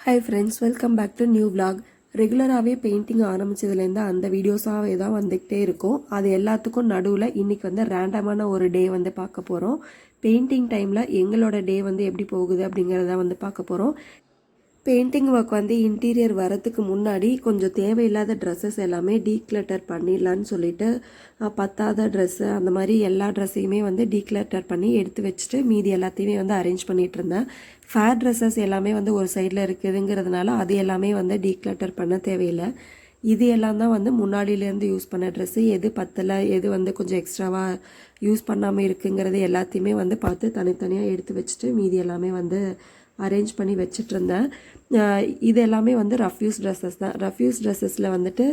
Hi friends welcome back to new vlog. ரெகுலராகவே painting ஆரம்பிச்சதுலேருந்து அந்த வீடியோஸாகவே தான் வந்துக்கிட்டே இருக்கும். அது எல்லாத்துக்கும் நடுவில் இன்றைக்கி வந்து ரேண்டமான ஒரு டே வந்து பார்க்க போகிறோம் பெயிண்டிங் டைமில் எங்களோட டே வந்து எப்படி போகுது அப்படிங்கிறத வந்து பார்க்க போகிறோம் பெயிண்டிங் ஒர்க் வந்து இன்டீரியர் வரத்துக்கு முன்னாடி கொஞ்சம் தேவையில்லாத ட்ரெஸ்ஸஸ் எல்லாமே டீக்ளட்டர் பண்ணிடலான்னு சொல்லிட்டு பத்தாத ட்ரெஸ்ஸு அந்த மாதிரி எல்லா ட்ரெஸ்ஸையுமே வந்து டீக்ளட்டர் பண்ணி எடுத்து வச்சுட்டு மீதி எல்லாத்தையுமே வந்து அரேஞ்ச் பண்ணிகிட்டு இருந்தேன். ஃபேர் ட்ரெஸ்ஸஸ் எல்லாமே வந்து ஒரு சைடில் இருக்குதுங்கிறதுனால அது எல்லாமே வந்து டீக்ளட்டர் பண்ண தேவையில்லை. இது எல்லாம் தான் வந்து முன்னாடியிலேருந்து யூஸ் பண்ண ட்ரெஸ்ஸு எது பத்தலை எது வந்து கொஞ்சம் எக்ஸ்ட்ராவாக யூஸ் பண்ணாமல் இருக்குங்கிறது எல்லாத்தையுமே வந்து பார்த்து தனித்தனியாக எடுத்து வச்சுட்டு மீதி எல்லாமே வந்து அரேஞ்ச் பண்ணி வச்சிட்ருந்தேன் இது எல்லாமே வந்து ரஃப்யூஸ் ட்ரெஸ்ஸஸ் தான். ரஃப்யூஸ் ட்ரெஸ்ஸஸில் வந்துட்டு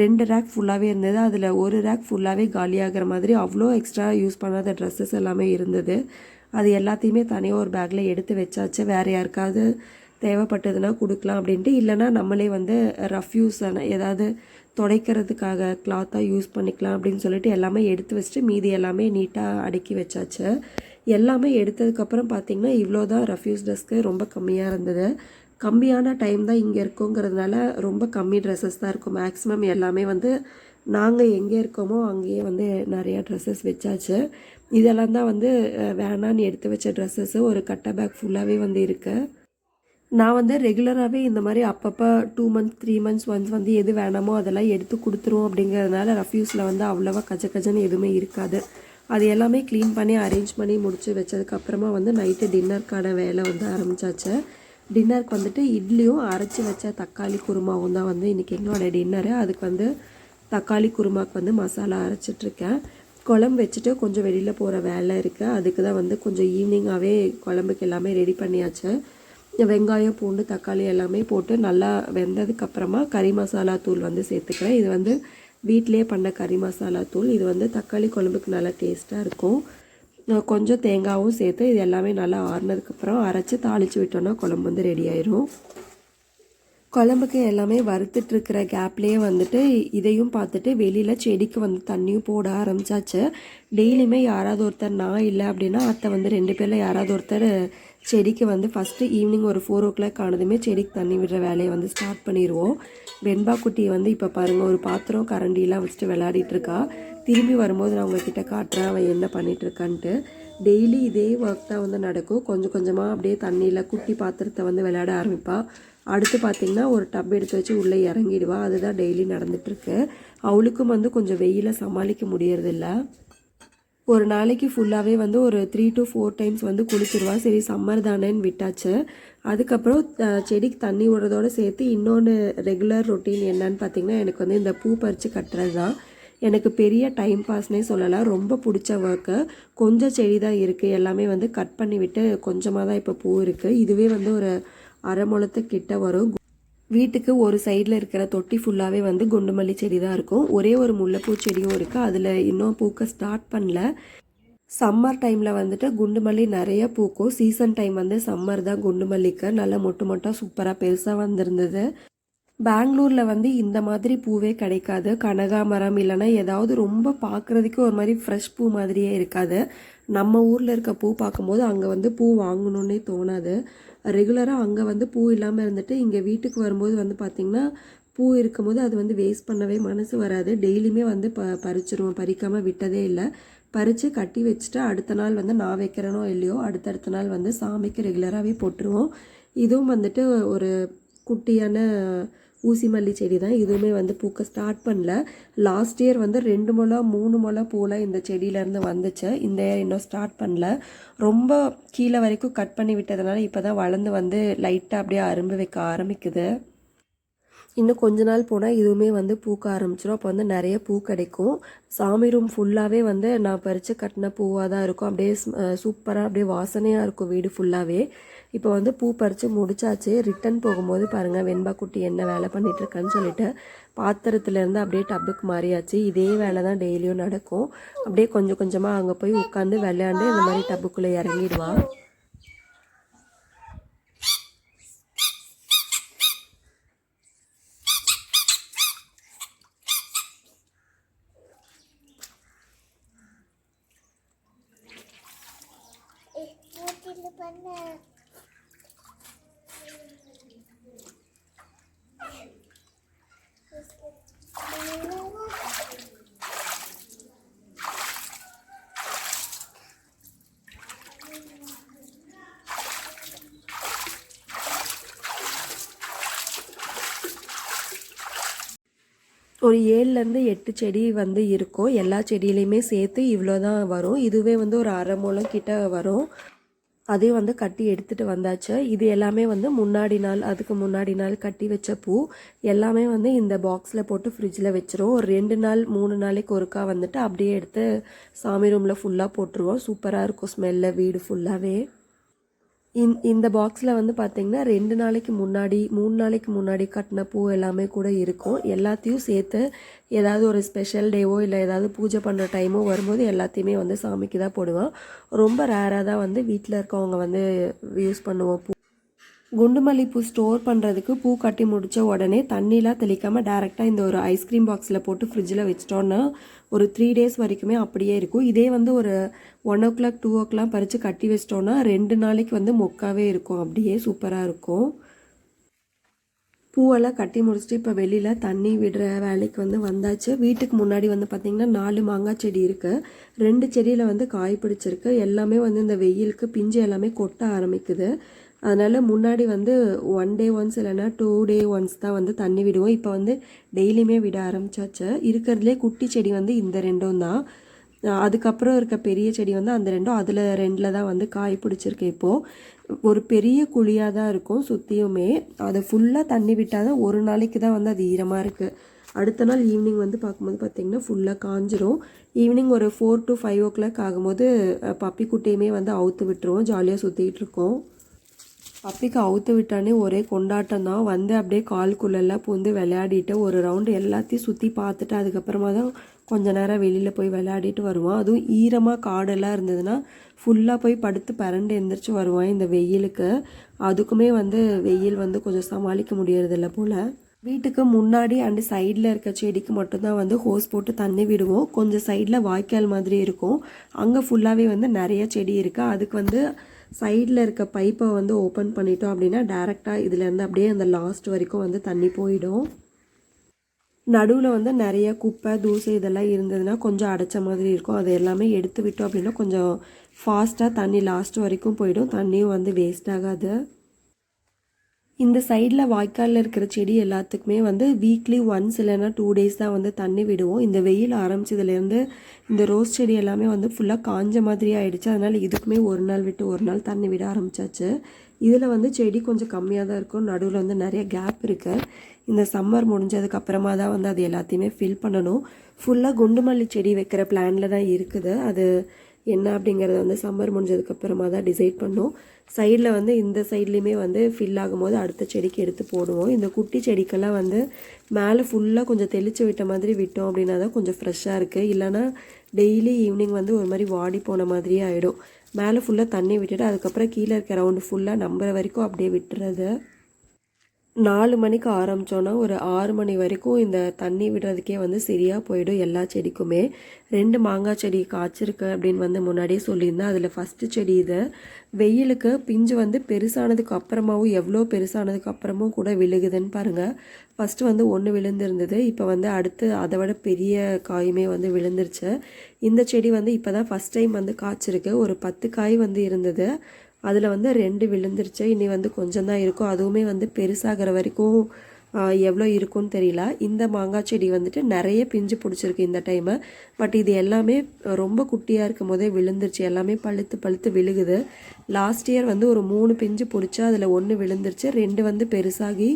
ரெண்டு ரேக் ஃபுல்லாகவே இருந்தது. அதில் ஒரு ரேக் ஃபுல்லாகவே காலியாகிற மாதிரி அவ்வளோ எக்ஸ்ட்ரா யூஸ் பண்ணாத ட்ரெஸ்ஸஸ் எல்லாமே இருந்தது. அது எல்லாத்தையுமே தனியாக ஒரு பேக்கில் எடுத்து வச்சாச்சு. வேறு யாருக்காவது தேவைப்பட்டதுன்னா கொடுக்கலாம் அப்படின்ட்டு. இல்லைன்னா நம்மளே வந்து ரஃப்யூஸ் ஏதாவது துடைக்கிறதுக்காக கிளாத்தாக யூஸ் பண்ணிக்கலாம் அப்படின்னு சொல்லிட்டு எல்லாமே எடுத்து வச்சுட்டு மீதி எல்லாமே நீட்டாக அடுக்கி வச்சாச்சு. எல்லாமே எடுத்ததுக்கப்புறம் பார்த்தீங்கன்னா இவ்வளோ தான் ரஃப்யூஸ் ட்ரெஸ்க்கு ரொம்ப கம்மியாக இருந்தது. கம்மியான டைம் தான் இங்கே இருக்கோங்கிறதுனால ரொம்ப கம்மி ட்ரெஸ்ஸஸ் தான் இருக்கும். மேக்ஸிமம் எல்லாமே வந்து நாங்கள் எங்கே இருக்கோமோ அங்கேயே வந்து நிறையா ட்ரெஸ்ஸஸ் வச்சாச்சு. இதெல்லாம் தான் வந்து வேணான்னு எடுத்து வச்ச ட்ரெஸ்ஸஸ்ஸு ஒரு கட்டை பேக் ஃபுல்லாகவே வந்து இருக்குது நான் வந்து ரெகுலராகவே இந்த மாதிரி அப்பப்போ two months three months once வந்து எது வேணாமோ அதெல்லாம் எடுத்து கொடுத்துருவோம் அப்படிங்கிறதுனால ரஃப்யூஸில் வந்து அவ்வளோவா கஜ கஜன்னு எதுவுமே இருக்காது. அது எல்லாமே க்ளீன் பண்ணி அரேஞ்ச் பண்ணி முடித்து வச்சதுக்கப்புறமா வந்து நைட்டு டின்னருக்கான வேலை வந்து ஆரம்பித்தாச்சு டின்னருக்கு வந்துட்டு இட்லியும் அரைச்சி வச்ச தக்காளி குருமாவும் தான் வந்து இன்றைக்கி எங்களோட டின்னரு அதுக்கு வந்து தக்காளி குருமாவுக்கு வந்து மசாலா அரைச்சிட்ருக்கேன் குழம்பு வச்சுட்டு கொஞ்சம் வெளியில் போகிற வேலை இருக்குது அதுக்கு தான் வந்து கொஞ்சம் ஈவினிங்காகவே குழம்புக்கு எல்லாமே ரெடி பண்ணியாச்சு. வெங்காயம் பூண்டு தக்காளி எல்லாமே போட்டு நல்லா வெந்ததுக்கப்புறமா கறி மசாலா தூள் வந்து சேர்த்துக்கிறேன். இது வந்து வீட்டிலேயே பண்ண கறி மசாலா தூள். இது வந்து தக்காளி குழம்புக்கு நல்லா டேஸ்ட்டாக இருக்கும். கொஞ்சம் தேங்காவும் சேர்த்து இது எல்லாமே நல்லா ஆறுனதுக்கப்புறம் அரைச்சி தாளித்து விட்டோன்னா குழம்பு வந்து ரெடி ஆயிரும். குழம்புக்கு எல்லாமே வறுத்துட்ருக்கிற கேப்லேயே வந்துட்டு இதையும் பார்த்துட்டு வெளியில் செடிக்கு வந்து தண்ணியும் போட ஆரம்பிச்சாச்சு. டெய்லியுமே யாராவது ஒருத்தர் நான் இல்லை அப்படின்னா அத்தை வந்து ரெண்டு பேரில் யாராவது ஒருத்தர் செடிக்கு வந்து ஃபஸ்ட்டு ஈவினிங் ஒரு ஃபோர் ஓ கிளாக் ஆனதுமே செடிக்கு தண்ணி விடுற வேலையை வந்து ஸ்டார்ட் பண்ணிடுவோம் வெண்பா குட்டியை வந்து இப்போ பாருங்கள் ஒரு பாத்திரம் கரண்டிலாம் வச்சுட்டு விளையாடிட்டு இருக்கா. திரும்பி வரும்போது நான் உங்ககிட்ட காட்டுறேன் அவன் என்ன பண்ணிட்டு இருக்கான்ட்டு. டெய்லி இதே ஒர்க் தான் வந்து நடக்கும். கொஞ்சம் கொஞ்சமாக அப்படியே தண்ணியில் குட்டி பாத்திரத்தை வந்து விளையாட ஆரம்பிப்பா. அடுத்து பார்த்திங்கன்னா ஒரு டப் எடுத்து வச்சு உள்ளே இறங்கிடுவா. அதுதான் டெய்லி நடந்துகிட்ருக்கு அவளுக்கும் வந்து கொஞ்சம் வெயிலை சமாளிக்க முடியறதில்ல. ஒரு நாளைக்கு ஃபுல்லாகவே வந்து ஒரு த்ரீ டு ஃபோர் டைம்ஸ் வந்து குளிச்சிருவா. சரி சம்மர் தானேன்னு விட்டாச்சு. அதுக்கப்புறம் செடிக்கு தண்ணி விடுறதோடு சேர்த்து இன்னொன்று ரெகுலர் ரொட்டீன் என்னன்னு பார்த்தீங்கன்னா எனக்கு வந்து இந்த பூ பறித்து கட்டுறது தான். எனக்கு பெரிய டைம் பாஸ்னே சொல்லலாம். ரொம்ப பிடிச்ச ஒர்க்கு கொஞ்சம் செடி தான் இருக்குது எல்லாமே வந்து கட் பண்ணி விட்டு கொஞ்சமாக தான் இப்போ பூ இருக்குது இதுவே வந்து ஒரு அரை முளத்துக்கிட்ட வரும். வீட்டுக்கு ஒரு சைடில் இருக்கிற தொட்டி ஃபுல்லாகவே வந்து குண்டு மல்லி செடி தான் இருக்கும். ஒரே ஒரு முல்லைப்பூ செடியும் இருக்குது அதில் இன்னும் பூக்க ஸ்டார்ட் பண்ணல. சம்மர் டைமில் வந்துட்டு குண்டு மல்லி நிறைய பூக்கும். சீசன் டைம் வந்து சம்மர் தான் குண்டு மல்லிக்கு நல்லா மொட்டு மொட்டாக சூப்பராக பெருசாக வந்திருந்தது. பெங்களூரில் வந்து இந்த மாதிரி பூவே கிடைக்காது. கனகாமரம் இல்லைன்னா ஏதாவது ரொம்ப பார்க்குறதுக்கு ஒரு மாதிரி ஃப்ரெஷ் பூ மாதிரியே இருக்காது. நம்ம ஊரில் இருக்க பூ பார்க்கும்போது அங்கே வந்து பூ வாங்கணுன்னே தோணாது. ரெகுலராக அங்கே வந்து பூ இல்லாமல் இருந்துட்டு இங்கே வீட்டுக்கு வரும்போது வந்து பார்த்திங்கன்னா பூ இருக்கும்போது அது வந்து வேஸ்ட் பண்ணவே மனசு வராது. டெய்லியுமே வந்து ப பறிச்சிருவோம். பறிக்காமல் விட்டதே இல்லை. பறித்து கட்டி வச்சுட்டு அடுத்த நாள் வந்து நான் வைக்கிறேனோ இல்லையோ அடுத்தடுத்த நாள் வந்து சாமிக்கு ரெகுலராகவே போட்டுருவோம். இதுவும் வந்துட்டு ஒரு குட்டியான ஊசி மல்லி செடி தான். இதுவுமே வந்து பூக்க ஸ்டார்ட் பண்ணல. லாஸ்ட் இயர் வந்து ரெண்டு முளை மூணு முளை பூலாம் இந்த செடியிலேருந்து வந்துச்சு. இந்த இயர் இன்னும் ஸ்டார்ட் பண்ணல. ரொம்ப கீழே வரைக்கும் கட் பண்ணி விட்டதுனால இப்போ தான் வளர்ந்து வந்து லைட்டாக அப்படியே அரும்பு வைக்க ஆரம்பிக்குது. இன்னும் கொஞ்ச நாள் போனால் இதுவுமே வந்து பூக்க ஆரம்பிச்சிடும் அப்போ வந்து நிறைய பூ கிடைக்கும். சாமி ரூம் ஃபுல்லாகவே வந்து நான் பறித்து கட்டின பூவாக தான் இருக்கும். அப்படியே சூப்பராக அப்படியே வாசனையாக இருக்கும் வீடு ஃபுல்லாகவே இப்போ வந்து பூ பறித்து முடிச்சாச்சு. ரிட்டன் போகும்போது பாருங்கள் வெண்பா குட்டி என்ன வேலை பண்ணிகிட்ருக்கேன்னு சொல்லிட்டு பாத்திரத்துலேருந்து அப்படியே டப்புக்கு மாறியாச்சு. இதே வேலை தான் டெய்லியும் நடக்கும். அப்படியே கொஞ்சம் கொஞ்சமாக அங்கே போய் உட்காந்து விளையாண்டு இந்த மாதிரி டப்புக்குள்ளே இறங்கிடுவா. பண்ண. ஒரு ஏழுலேருந்து எட்டு செடி வந்து இருக்கும். எல்லா செடியிலையுமே சேர்த்து இவ்வளோ தான் வரும். இதுவே வந்து ஒரு அரை மூலம் கிட்ட வரும். அதையும் வந்து கட்டி எடுத்துகிட்டு வந்தாச்சு. இது எல்லாமே வந்து முன்னாடி நாள் அதுக்கு முன்னாடி நாள் கட்டி வச்ச பூ. எல்லாமே வந்து இந்த பாக்ஸில் போட்டு ஃப்ரிட்ஜில் வச்சிரும். ஒரு ரெண்டு நாள் மூணு நாளைக்கு ஒருக்கா வந்துட்டு அப்படியே எடுத்து சாமி ரூமில் ஃபுல்லாக போட்டுருவோம். சூப்பராக இருக்கும் ஸ்மெல்ல வீடு ஃபுல்லாகவே இந் இந்த பாக்ஸில் வந்து பார்த்தீங்கன்னா ரெண்டு நாளைக்கு முன்னாடி மூணு நாளைக்கு முன்னாடி கட்டின பூ எல்லாமே கூட இருக்கும். எல்லாத்தையும் சேர்த்து ஏதாவது ஒரு ஸ்பெஷல் டேவோ இல்லை ஏதாவது பூஜை பண்ணுற டைமோ வரும்போது எல்லாத்தையுமே வந்து சாமிக்கு தான் போடுவோம் ரொம்ப ரேராக தான் வந்து வீட்டில் இருக்கவங்க வந்து யூஸ் பண்ணுவோம் பூ. குண்டு மல்லிப்பூ ஸ்டோர் பண்ணுறதுக்கு பூ கட்டி முடித்த உடனே தண்ணிலாம் தெளிக்காமல் டேரெக்டாக இந்த ஒரு ஐஸ்கிரீம் பாக்ஸில் போட்டு ஃப்ரிட்ஜில் வச்சிட்டோன்னா ஒரு த்ரீ டேஸ் வரைக்குமே அப்படியே இருக்கும். இதே வந்து ஒரு one o'clock two o'clock பறித்து கட்டி வச்சிட்டோன்னா ரெண்டு நாளைக்கு வந்து மொக்காவே இருக்கும். அப்படியே சூப்பராக இருக்கும். பூவெல்லாம் கட்டி முடிச்சுட்டு இப்போ வெளியில் தண்ணி விடுற வேலைக்கு வந்து வந்தாச்சு. வீட்டுக்கு முன்னாடி வந்து பார்த்திங்கன்னா நாலு மாங்காய் செடி இருக்குது ரெண்டு செடியில் வந்து காய் பிடிச்சிருக்கு. எல்லாமே வந்து இந்த வெயிலுக்கு பிஞ்சு எல்லாமே கொட்ட ஆரம்பிக்குது. அதனால் முன்னாடி வந்து ஒன் டே ஒன்ஸ் இல்லைன்னா டூ டே ஒன்ஸ் தான் வந்து தண்ணி விடுவோம். இப்போ வந்து டெய்லியுமே விட ஆரம்பிச்சாச்சு. இருக்கிறதுலே குட்டி செடி வந்து இந்த ரெண்டும் தான். அதுக்கப்புறம் இருக்க பெரிய செடி வந்து அந்த ரெண்டும் அதில் ரெண்டில் தான் வந்து காய் பிடிச்சிருக்கு இப்போது ஒரு பெரிய குழியாக தான் இருக்கும் சுற்றியுமே அதை ஃபுல்லாக தண்ணி விட்டால் தான் ஒரு நாளைக்கு தான் வந்து அது ஈரமாக இருக்குது அடுத்த நாள் ஈவினிங் வந்து பார்க்கும்போது பார்த்திங்கன்னா ஃபுல்லாக காஞ்சிரும். ஈவினிங் ஒரு four to five o'clock ஆகும்போது பப்பி குட்டையுமே வந்து அவுத்து விட்டுருவோம். ஜாலியாக சுற்றிக்கிட்டு இருக்கோம். பப்பிக்கு அவுத்து விட்டானே ஒரே கொண்டாட்டம் தான் வந்து அப்படியே கால்குள்ளெல்லாம் பூந்து விளையாடிட்டு ஒரு ரவுண்டு எல்லாத்தையும் சுற்றி பார்த்துட்டு அதுக்கப்புறமா தான் கொஞ்ச நேரம் வெளியில் போய் விளையாடிட்டு வருவான். அதுவும் ஈரமாக காடெல்லாம் இருந்ததுன்னா ஃபுல்லாக போய் படுத்து பரண்டு எந்திரிச்சு வருவான் இந்த வெயிலுக்கு. அதுக்குமே வந்து வெயில் வந்து கொஞ்சம் சமாளிக்க முடியறதில்ல போல். வீட்டுக்கு முன்னாடி அண்டு சைடில் இருக்க செடிக்கு மட்டும்தான் வந்து ஹோஸ் போட்டு தண்ணி விடுவோம். கொஞ்சம் சைடில் வாய்க்கால் மாதிரி இருக்கும். அங்கே ஃபுல்லாகவே வந்து நிறைய செடி இருக்குது அதுக்கு வந்து சைடில் இருக்க பைப்பை வந்து ஓப்பன் பண்ணிட்டோம் அப்படின்னா டேரெக்டாக இதுலேருந்து அப்படியே அந்த லாஸ்ட் வரைக்கும் வந்து தண்ணி போயிடும். நடுவில் வந்து நிறைய குப்பை தூசை இதெல்லாம் இருந்ததுன்னா கொஞ்சம் அடைச்ச மாதிரி இருக்கும். அது எல்லாமே எடுத்து விட்டோம் அப்படின்னா கொஞ்சம் ஃபாஸ்ட்டாக தண்ணி லாஸ்ட் வரைக்கும் போயிடும். தண்ணியும் வந்து வேஸ்ட் ஆகாது. இந்த சைடில் வாய்க்காலில் இருக்கிற செடி எல்லாத்துக்குமே வந்து வீக்லி ஒன்ஸ் இல்லைன்னா டூ டேஸ் தான் வந்து தண்ணி விடுவோம். இந்த வெயில் ஆரம்பிச்சதுலேருந்து இந்த ரோஸ் செடி எல்லாமே வந்து ஃபுல்லாக காஞ்ச மாதிரி ஆயிடுச்சு. அதனால் இதுக்குமே ஒரு நாள் விட்டு ஒரு நாள் தண்ணி விட ஆரம்பிச்சாச்சு. இதில் வந்து செடி கொஞ்சம் கம்மியாக தான் இருக்கும். நடுவில் வந்து நிறைய கேப் இருக்குது இந்த சம்மர் முடிஞ்சதுக்கு அப்புறமா தான் வந்து அது எல்லாத்தையுமே ஃபில் பண்ணணும். ஃபுல்லாக குண்டு மல்லி செடி வைக்கிற பிளானில் தான் இருக்குது. அது என்ன அப்படிங்கிறத வந்து சம்மர் முடிஞ்சதுக்கப்புறமா தான் டிசைட் பண்ணோம். சைடில் வந்து இந்த சைட்லேயுமே வந்து ஃபில் ஆகும்போது அடுத்த செடிக்கு எடுத்து போடுவோம். இந்த குட்டி செடிக்கெல்லாம் வந்து மேலே ஃபுல்லாக கொஞ்சம் தெளித்து விட்ட மாதிரி விட்டோம் அப்படின்னா தான் கொஞ்சம் ஃப்ரெஷ்ஷாக இருக்குது இல்லைனா டெய்லி ஈவினிங் வந்து ஒரு மாதிரி வாடி போன மாதிரியே ஆகிடும் மேலே ஃபுல்லாக தண்ணி விட்டுட்டு அதுக்கப்புறம் கீழே இருக்க ரவுண்டு ஃபுல்லாக நம்புற வரைக்கும் அப்படியே விட்டுறது. நாலு மணிக்கு ஆரம்பித்தோன்னா ஒரு ஆறு மணி வரைக்கும் இந்த தண்ணி விடுறதுக்கே வந்து சரியாக போயிடும் எல்லா செடிக்குமே. ரெண்டு மாங்காய் செடி காய்ச்சிருக்கு அப்படின்னு வந்து முன்னாடியே சொல்லியிருந்தேன். அதில் ஃபஸ்ட்டு செடி இது. வெயிலுக்கு பிஞ்சு வந்து பெருசானதுக்கு அப்புறமாவும் எவ்வளோ பெருசானதுக்கு அப்புறமும் கூட விழுகுதுன்னு பாருங்கள் ஃபஸ்ட்டு வந்து ஒன்று விழுந்திருந்தது. இப்போ வந்து அடுத்து அதை விட பெரிய காயுமே வந்து விழுந்துருச்சு. இந்த செடி வந்து இப்போ தான் ஃபஸ்ட் டைம் வந்து காய்ச்சிருக்கு. ஒரு பத்து காய் வந்து இருந்தது. அதில் வந்து ரெண்டு விழுந்துருச்சு. இனி வந்து கொஞ்சம் தான் இருக்கும். அதுவுமே வந்து பெருசாகிற வரைக்கும் எவ்வளோ இருக்கும்னு தெரியல. இந்த மாங்காய் செடி வந்துட்டு நிறைய பிஞ்சு பிடிச்சிருக்கு இந்த டைமு பட் இது எல்லாமே ரொம்ப குட்டியாக இருக்கும் போதே விழுந்துருச்சு. எல்லாமே பழுத்து பழுத்து விழுகுது. லாஸ்ட் இயர் வந்து ஒரு மூணு பிஞ்சு பிடிச்சி அதில் ஒன்று விழுந்துருச்சு. ரெண்டு வந்து பெருசாகி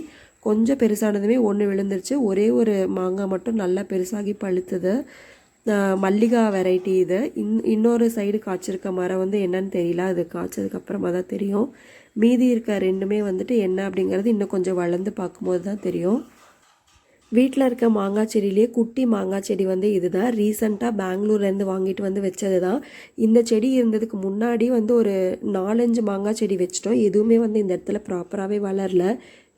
கொஞ்சம் பெருசானதுமே ஒன்று விழுந்துருச்சு. ஒரே ஒரு மாங்காய் மட்டும் நல்லா பெருசாகி பழுத்துது. மல்லிகா வெரைட்டி இது. இன் இன்னொரு சைடு காய்ச்சிருக்க மரம் வந்து என்னன்னு தெரியல. அது காய்ச்சதுக்கப்புறமா தான் தெரியும். மீதி இருக்க ரெண்டுமே வந்துட்டு என்ன அப்படிங்கிறது இன்னும் கொஞ்சம் வளர்ந்து பார்க்கும்போது தான் தெரியும். வீட்டில் இருக்க மாங்காய் செடியிலேயே குட்டி மாங்காய் செடி வந்து இதுதான். ரீசண்டாக பெங்களூர்லேருந்து வாங்கிட்டு வந்து வச்சது தான் இந்த செடி இருந்ததுக்கு முன்னாடி வந்து ஒரு நாலஞ்சு மாங்காய் செடி வச்சிட்டோம். எதுவுமே வந்து இந்த இடத்துல ப்ராப்பராகவே வளரல.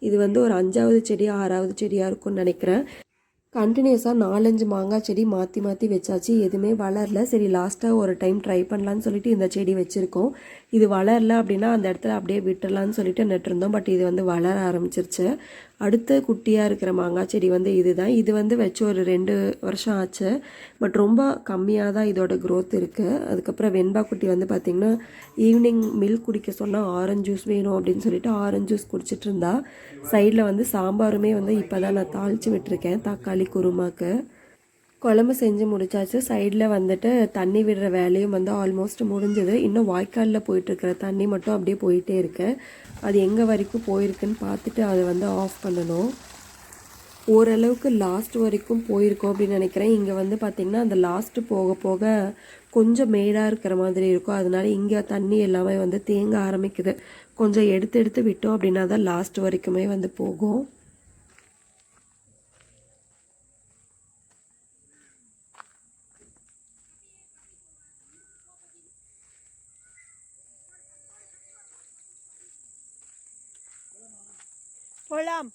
இது வந்து ஒரு அஞ்சாவது செடி ஆறாவது செடியாக இருக்கும்னு நினைக்கிறேன். கண்டினியூஸாக நாலஞ்சு மாங்காய் செடி மாற்றி மாற்றி வச்சாச்சு. எதுவுமே வளரல. சரி லாஸ்ட்டாக ஒரு டைம் ட்ரை பண்ணலான்னு சொல்லிட்டு இந்த செடி வச்சுருக்கோம். இது வளரல அப்படின்னா அந்த இடத்துல அப்படியே விட்டுடலான்னு சொல்லிட்டு நட்டுருந்தோம். பட் இது வந்து வளர ஆரம்பிச்சிருச்சு. அடுத்த குட்டியாக இருக்கிற மாங்காய் செடி வந்து இதுதான். இது வந்து வச்சு ஒரு ரெண்டு வருஷம் ஆச்சு. பட் ரொம்ப கம்மியாக தான் இதோட க்ரோத் இருக்குது அதுக்கப்புறம் வெண்பா குட்டி வந்து பார்த்திங்கன்னா ஈவினிங் மில்க் குடிக்க சொன்னால் ஆரஞ்சு ஜூஸ் வேணும் அப்படின்னு சொல்லிட்டு ஆரஞ்சு ஜூஸ் குடிச்சிட்டு இருந்தா சைடில் வந்து சாம்பாருமே வந்து இப்போ தான் நான் தாளித்து விட்டுருக்கேன். தக்காளி குருமாக்கு. குழம்பு செஞ்சு முடிச்சாச்சு. சைடில் வந்துட்டு தண்ணி விடுற வேலையும் வந்து ஆல்மோஸ்ட் முடிஞ்சது. இன்னும் வாய்க்காலில் போயிட்டுருக்கிற தண்ணி மட்டும் அப்படியே போயிட்டே இருக்கு. அது எங்கே வரைக்கும் போயிருக்குன்னு பார்த்துட்டு அதை வந்து ஆஃப் பண்ணணும். ஓரளவுக்கு லாஸ்ட் வரைக்கும் போயிருக்கோம் அப்படின்னு நினைக்கிறேன். இங்கே வந்து பார்த்திங்கன்னா அந்த லாஸ்ட்டு போக போக கொஞ்சம் மேடாக இருக்கிற மாதிரி இருக்கும். அதனால இங்கே தண்ணி எல்லாமே வந்து தேங்க ஆரம்பிக்குது. கொஞ்சம் எடுத்து எடுத்து விட்டோம் அப்படின்னா தான் லாஸ்ட் வரைக்குமே வந்து போகும். போலாம்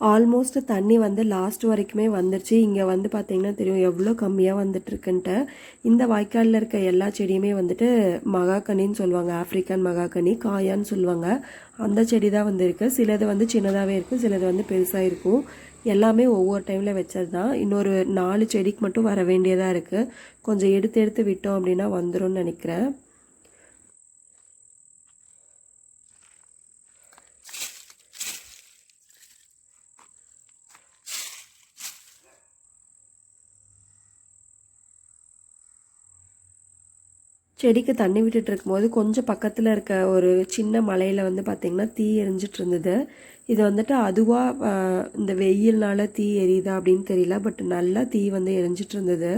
ஆல்மோஸ்ட் தண்ணி வந்து லாஸ்ட் வரைக்குமே வந்துருச்சு. இங்கே வந்து பார்த்தீங்கன்னா தெரியும் எவ்வளோ கம்மியாக வந்துட்டுருக்குன்ட்டு. இந்த வாய்க்காலில் இருக்க எல்லா செடியுமே வந்துட்டு மகாக்கனின்னு சொல்லுவாங்க. ஆப்ரிக்கன் மகாக்கனி காயான்னு சொல்லுவாங்க. அந்த செடி தான் வந்து சிலது வந்து சின்னதாகவே இருக்கும் சிலது வந்து பெருசாக இருக்கும். எல்லாமே ஒவ்வொரு டைமில் வச்சது தான் இன்னொரு நாலு செடிக்கு மட்டும் வர வேண்டியதாக இருக்குது கொஞ்சம் எடுத்து எடுத்து விட்டோம் அப்படின்னா வந்துடும் நினைக்கிறேன். செடிக்கு தண்ணி விட்டுட்டு இருக்கும்போது கொஞ்சம் பக்கத்தில் இருக்க ஒரு சின்ன மலையில் வந்து பார்த்திங்கன்னா தீ எரிஞ்சிட்டு இருந்தது. இது வந்துட்டு அதுவாக இந்த வெயில்னால தீ எரியுதா அப்படின்னு தெரியல பட் நல்லா தீ வந்து எரிஞ்சிட்டு இருந்தது.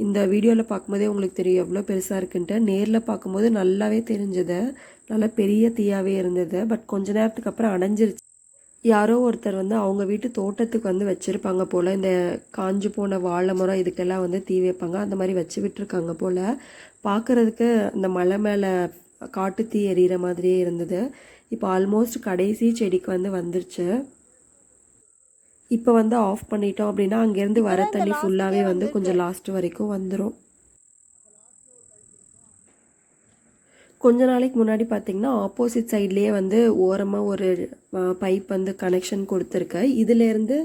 இந்த வீடியோவில் பார்க்கும்போதே உங்களுக்கு தெரியும் எவ்வளோ பெருசாக இருக்குன்ட்டு. நேரில் பார்க்கும்போது நல்லாவே தெரிஞ்சது. நல்லா பெரிய தீயாகவே இருந்தது. பட் கொஞ்ச நேரத்துக்கு அப்புறம் அடைஞ்சிருச்சு. யாரோ ஒருத்தர் வந்து அவங்க வீட்டு தோட்டத்துக்கு வந்து வச்சுருப்பாங்க போல். இந்த காஞ்சு போன வாழை மரம் இதுக்கெல்லாம் வந்து தீ வைப்பாங்க. அந்த மாதிரி வச்சு விட்டுருக்காங்க போல். பார்க்குறதுக்கு அந்த மலை மேலே காட்டு தீ எறிகிற மாதிரியே இருந்தது. இப்போ ஆல்மோஸ்ட் கடைசி செடிக்கு வந்து வந்துருச்சு. இப்போ வந்து ஆஃப் பண்ணிட்டோம் அப்படின்னா அங்கேருந்து வர தண்ணி ஃபுல்லாகவே வந்து கொஞ்சம் லாஸ்ட் வரைக்கும் வந்துடும் கொஞ்ச நாளைக்கு முன்னாடி பார்த்தீங்கன்னா ஆப்போசிட் சைட்லேயே வந்து ஓரமாக ஒரு பைப் வந்து கனெக்ஷன் கொடுத்துருக்கு. இதுலேருந்து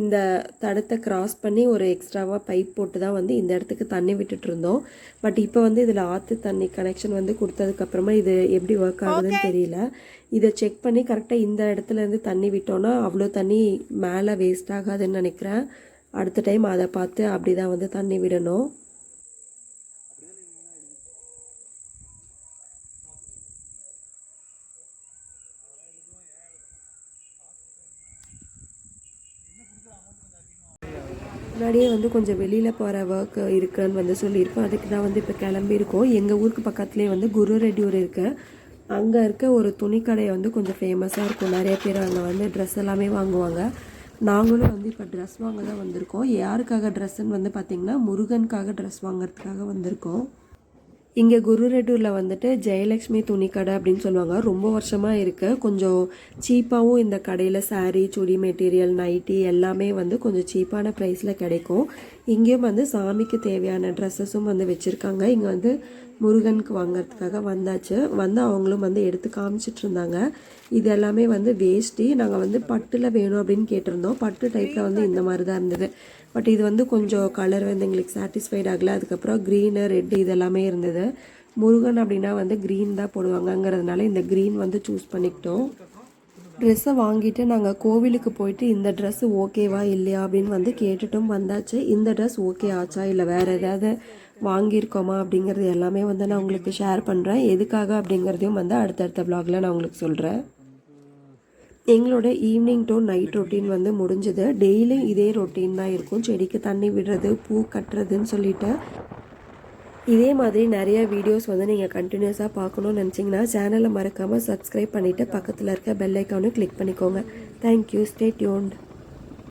இந்த தடத்தை கிராஸ் பண்ணி ஒரு எக்ஸ்ட்ராவாக பைப் போட்டு தான் வந்து இந்த இடத்துக்கு தண்ணி விட்டுட்டு இருந்தோம். பட் இப்போ வந்து இதில் ஆற்று தண்ணி கனெக்ஷன் வந்து கொடுத்ததுக்கப்புறமா இது எப்படி ஒர்க் ஆகுதுன்னு தெரியல. இதை செக் பண்ணி கரெக்டாக இந்த இடத்துல இருந்து தண்ணி விட்டோன்னா அவ்வளோ தண்ணி மேலே வேஸ்ட் ஆகாதுன்னு நினைக்கிறேன். அடுத்த டைம் அதை பார்த்து அப்படி தான் வந்து தண்ணி விடணும். முன்னாடியே வந்து கொஞ்சம் வெளியில் போகிற ஒர்க் இருக்குன்னு வந்து சொல்லியிருக்கோம். அதுக்கு தான் வந்து இப்போ கிளம்பியிருக்கோம். எங்கள் ஊருக்கு பக்கத்துலேயே வந்து குரு ரெடியூர் இருக்குது அங்கே இருக்க ஒரு துணிக்கடை வந்து கொஞ்சம் ஃபேமஸாக இருக்கும். நிறைய பேர் அங்கே வந்து ட்ரெஸ் எல்லாமே வாங்குவாங்க. நாங்களும் வந்து இப்போ ட்ரெஸ் வாங்க தான் வந்திருக்கோம். யாருக்காக ட்ரெஸ்ஸுன்னு வந்து பார்த்திங்கன்னா முருகனுக்காக ட்ரெஸ் வாங்குறதுக்காக வந்திருக்கோம். இங்கே குருரெட்டூரில் வந்துட்டு ஜெயலக்ஷ்மி துணிக்கடை அப்படின்னு சொல்லுவாங்க. ரொம்ப வருஷமாக இருக்கு. கொஞ்சம் சீப்பாகவும் இந்த கடையில் சாரீ சுடி மெட்டீரியல் நைட்டி எல்லாமே வந்து கொஞ்சம் சீப்பான ப்ரைஸில் கிடைக்கும். இங்கேயும் வந்து சாமிக்கு தேவையான ட்ரெஸ்ஸஸும் வந்து வச்சுருக்காங்க. இங்கே வந்து முருகனுக்கு வாங்கிறதுக்காக வந்தாச்சு. வந்து அவங்களும் வந்து எடுத்து காமிச்சிட்டு இருந்தாங்க. இது எல்லாமே வந்து வேஷ்டி. நாங்கள் வந்து பட்டில் வேணும் அப்படின்னு கேட்டிருந்தோம். பட்டு டைப்பில் வந்து இந்த மாதிரி தான் இருந்தது. பட் இது வந்து கொஞ்சம் கலர் வந்து எங்களுக்கு சாட்டிஸ்ஃபைட் ஆகலை. அதுக்கப்புறம் க்ரீனு ரெட்டு இது எல்லாமே இருந்தது. முருகன் அப்படின்னா வந்து க்ரீன் தான் போடுவாங்கங்கிறதுனால இந்த க்ரீன் வந்து சூஸ் பண்ணிக்கிட்டோம். ட்ரெஸ்ஸை வாங்கிட்டு நாங்கள் கோவிலுக்கு போயிட்டு இந்த ட்ரெஸ் ஓகேவா இல்லையா அப்படின்னு வந்து கேட்டுட்டும் வந்தாச்சு. இந்த ட்ரெஸ் ஓகே ஆச்சா இல்லை வேறு ஏதாவது வாங்கியிருக்கோமா அப்படிங்கிறது எல்லாமே வந்து நான் உங்களுக்கு ஷேர் பண்ணுறேன் எதுக்காக அப்படிங்கிறதையும் வந்து அடுத்தடுத்த vlogல நான் உங்களுக்கு சொல்கிறேன் எங்களோட ஈவினிங் டு நைட் ரொட்டீன் வந்து முடிஞ்சது. டெய்லியும் இதே ரொட்டீன் தான் இருக்கும். செடிக்கு தண்ணி விடுறது பூ கட்டுறதுன்னு சொல்லிட்டு. இதே மாதிரி நிறைய வீடியோஸ் வந்து நீங்கள் கண்டினியூஸாக பார்க்கணும்னு நினச்சிங்கன்னா சேனலை மறக்காமல் சப்ஸ்கிரைப் பண்ணிவிட்டு பக்கத்தில் இருக்க பெல் ஐக்கானும் கிளிக் பண்ணிக்கோங்க. Thank you stay tuned